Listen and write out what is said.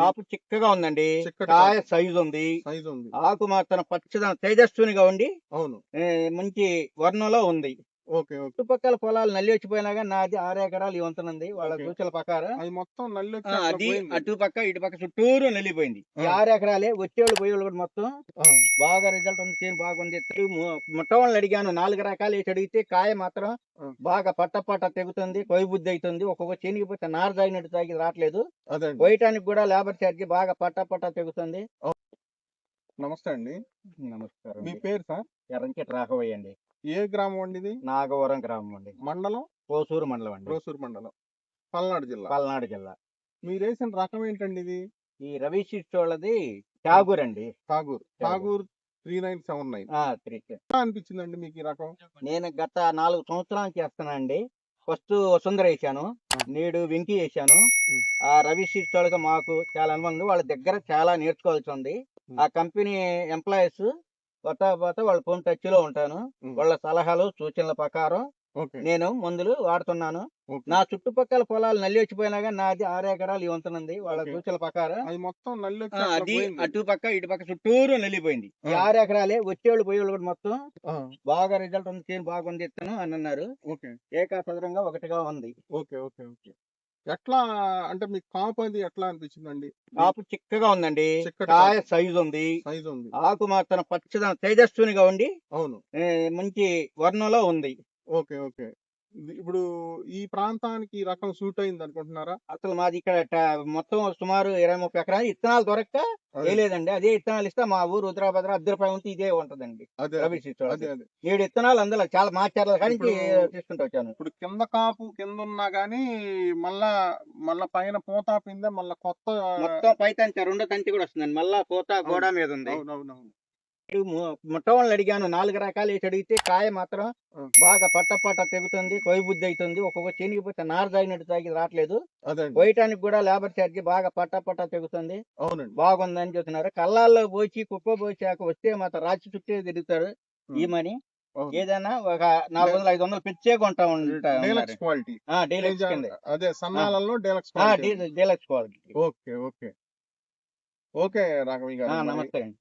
కాపు చిక్కగా ఉందండి. కాయ. సైజు ఉంది. సైజ్ ఉంది. ఆకు మాత్రం పచ్చదనం తేజస్వినిగా ఉండి అవును. మంచి వర్ణంలో ఉంది. చుట్టుపక్కల పొలాలు నల్లి వచ్చిపోయినా కానీ నాది ఆరు ఎకరాలు ఈ వంతునుంది వాళ్ళ ఓకే. సూచనల ప్రకారం అది మొత్తం నల్లి అది. అటు పక్క ఇటు పక్క చుట్టూరు నల్లిపోయింది. ఈ. ఆరు ఎకరాలే వచ్చేవాళ్ళు పోయేవాళ్ళు కూడా మొత్తం బాగా రిజల్ట్ ఉంది చేను బాగుంది ముట్టవాళ్ళని అడిగాను నాలుగు రకాలు వేసి అడిగితే కాయ మాత్రం. బాగా పట్ట పట్ట తెగుతుంది కొయ్య బుద్ధి అవుతుంది. ఒక్కొక్క చేనికి పోతే నార తాగినట్టు తాగి రావట్లేదు. కోయటానికి కూడా లేబర్ ఛార్జ్ బాగా పట్ట పట్ట తెగుతుంది. నమస్తే అండి. నమస్కారం మీ పేరు సార్? ఎర్రంకెట్ రాఘవయ్య అండి. ఏ గ్రామం అండి ఇది? నాగవరం గ్రామం అండి. మండలం? కోసూరు మండలం అండి. రోసూరు మండలం. పల్నాడు జిల్లా. పల్నాడు జిల్లా. మీరు వేసిన రకం ఏంటండి ఇది? ఈ రవి సీడ్స్ వాళ్ళది ఠాగూర్ అండి. Tagore. Tagore. Three nine seven nine. ఆ, త్రీ అనిపించిందండి మీకు ఈ రకం? నేను గత నాలుగు సంవత్సరాలు చేస్తున్నా అండి ఫస్ట్ వసుంధర వేసాను నేడు వెంకి వేసాను. ఆ రవి సీడ్స్ వాళ్ళకి మాకు చాలా ఉంది. వాళ్ళ దగ్గర చాలా నేర్చుకోవాల్సి ఉంది. ఆ కంపెనీ ఎంప్లాయీస్ కొత్త వాళ్ళ ఫోన్ టచ్లో ఉంటాను. వాళ్ళ సలహాలు సూచనల ప్రకారం నేను మందులు వాడుతున్నాను. నా చుట్టుపక్కల పొలాలు నల్లి వచ్చిపోయినా కానీ నాది ఆరు ఎకరాలు ఈ వంతునుంది. వాళ్ళ. సూచనల ప్రకారం అది మొత్తం అది. అటు పక్క ఇటు పక్క చుట్టూరు నల్లిపోయింది. ఈ ఎకరాలే వచ్చేవాళ్ళు పోయేవాళ్ళు కూడా మొత్తం బాగా రిజల్ట్ ఉంది బాగుంది ఇత్తనం అని అన్నారు. ఏకాసదరంగా ఒకటిగా ఉంది. Okay okay okay. ఎట్లా అంటే మీకు కాపు అది ఎట్లా అనిపించిందండి? కాపు చిక్కగా ఉందండి. కాయ. సైజు ఉంది సైజ్ ఉంది ఆకు మాత్రం పచ్చదనం తేజస్వినిగా ఉండి అవును. మంచి వర్ణంలో ఉంది. Okay okay. ఇప్పుడు ఈ ప్రాంతానికి ఈ రకం సూట్ అయింది అనుకుంటున్నారా? అసలు మాది ఇక్కడ మొత్తం సుమారు ఇరవై ముప్పై ఎకరాలు. ఇత్తనాలు దొరక్క వేయలేదండి. అదే ఇత్తనాలు ఇస్తే మా ఊరు రుద్రాభద్ర అద్దరిపై ఉంటే ఇదే ఉంటదండి. ఏడు ఇత్తనాలు అందులో చాలా మార్చారు కానీ తీసుకుంటూ వచ్చాను. ఇప్పుడు కింద కాపు కింద ఉన్నా గానీ మళ్ళా మళ్ళా పైన పూత పిందే మళ్ళా కొత్త మొత్తం పై తంచి రెండో తంచి కూడా వస్తుందండి. మళ్ళా పూత గోడ మీద ఉంది. ముట్టవాళ్ళని అడిగాను నాలుగు రకాలు వేసి అడిగితే కాయ మాత్రం. బాగా పట్ట పట్ట తెగుతుంది కొయ్య బుద్ధి అవుతుంది ఒక్కొక్క చేనికి పోతే నార తాగినట్టు తాగి రావట్లేదు. కోయటానికి కూడా లేబర్ ఛార్జ్ బాగా పట్ట పట్ట తెగుతుంది. అవునండి. బాగుందని చెప్తున్నారు కళ్ళాల్లో పోచి కుప్ప పోసాక వస్తే మాత్రం రాచి చుట్టే తిరుగుతారు ఈ మని. ఏదైనా ఒక నాలుగు వందలు ఐదు వందలు పెంచే కొంటా ఉంటారు డీలక్స్ క్వాలిటీ. డీలక్స్ కింద. అదే సన్నాలలో డీలక్స్ ఆ, quality. D- deluxe quality. Okay okay. Okay Raghavaiah గారు నమస్తే అండి.